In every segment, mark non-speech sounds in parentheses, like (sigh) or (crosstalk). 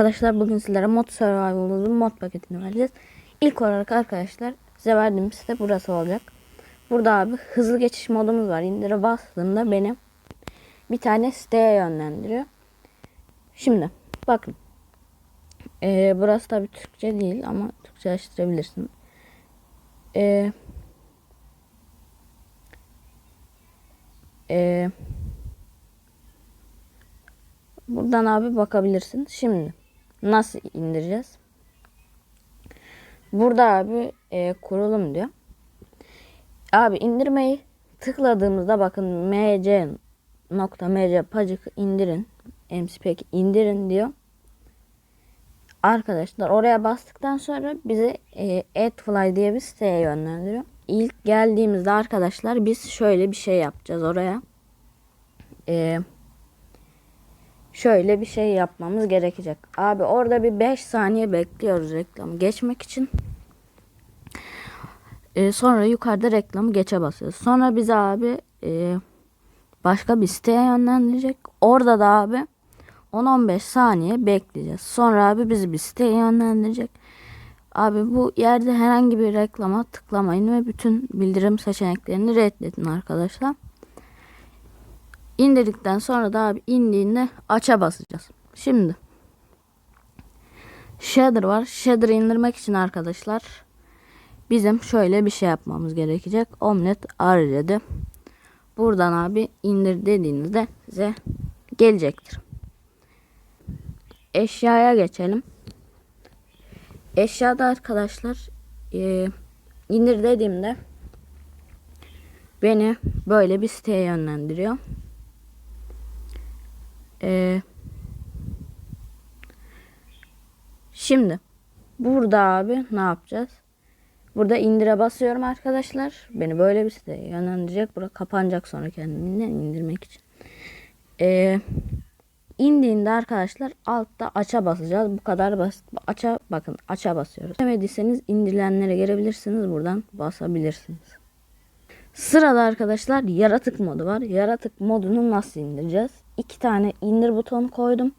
Arkadaşlar bugün sizlere mod survival'ın mod paketini vereceğiz. İlk olarak arkadaşlar size verdiğim site burası olacak. Burada abi hızlı geçiş modumuz var. İndire bastığımda beni bir tane siteye yönlendiriyor. Şimdi bakın. Ee, burası tabi Türkçe değil ama Türkçeleştirebilirsin. Ee, ee, Buradan abi bakabilirsin. Şimdi nasıl indireceğiz? Burada abi e, kurulum diyor. Abi indirmeyi tıkladığımızda bakın mc nokta mc pacık indirin mspec indirin diyor. Arkadaşlar oraya bastıktan sonra bizi e, AdFly diye bir siteye yönlendiriyor. İlk geldiğimizde arkadaşlar biz şöyle bir şey yapacağız oraya. Eee şöyle bir şey yapmamız gerekecek. Abi orada bir 5 saniye bekliyoruz reklamı geçmek için. Ee, sonra yukarıda reklamı geçe basıyoruz. Sonra bize abi e, başka bir siteye yönlendirecek. Orada da abi 10-15 saniye bekleyeceğiz. Sonra abi bizi bir siteye yönlendirecek. Abi bu yerde herhangi bir reklama tıklamayın ve bütün bildirim seçeneklerini reddedin arkadaşlar. İndirdikten sonra da abi indiğinde aça basacağız. Şimdi shader var. Shader'ı indirmek için arkadaşlar bizim şöyle bir şey yapmamız gerekecek. Omlet araydı. Buradan abi indir dediğinizde size gelecektir. Eşyaya geçelim. Eşyada arkadaşlar e, indir dediğimde beni böyle bir siteye yönlendiriyor. Ee, şimdi burada abi ne yapacağız? Burada indire basıyorum arkadaşlar. Beni böyle bir siteye yönlendirecek. Burada kapanacak sonra kendinden indirmek için. Ee, indiğinde arkadaşlar altta aça basacağız. Bu kadar basit. Aça bakın aça basıyoruz. Demediyseniz indirilenlere gelebilirsiniz. Buradan basabilirsiniz. Sırada arkadaşlar yaratık modu var. Yaratık modunu nasıl indireceğiz? İki tane indir butonu koydum.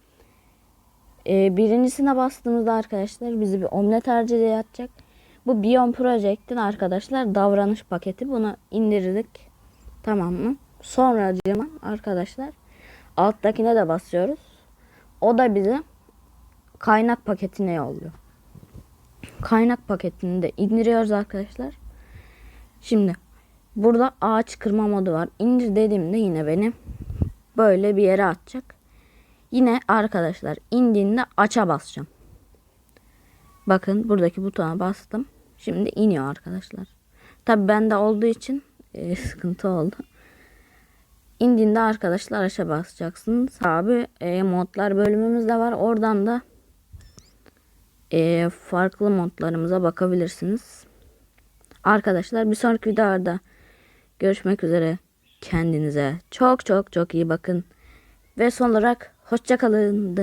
Ee, birincisine bastığımızda arkadaşlar bizi bir omlet harcı atacak. Bu Bion Project'in arkadaşlar davranış paketi. Bunu indirdik. Tamam mı? Sonra arkadaşlar alttakine de basıyoruz. O da bize kaynak paketine yolluyor. Kaynak paketini de indiriyoruz arkadaşlar. Şimdi burada ağaç kırma modu var. İndir dediğimde yine beni böyle bir yere atacak. Yine arkadaşlar indiğinde aça basacağım. Bakın buradaki butona bastım. Şimdi iniyor arkadaşlar. Tabi bende olduğu için e, (laughs) sıkıntı oldu. İndiğinde arkadaşlar aşağı basacaksınız. Abi e, modlar bölümümüz de var. Oradan da e, farklı modlarımıza bakabilirsiniz. Arkadaşlar bir sonraki videoda görüşmek üzere. Kendinize çok çok çok iyi bakın. Ve son olarak hoşçakalın.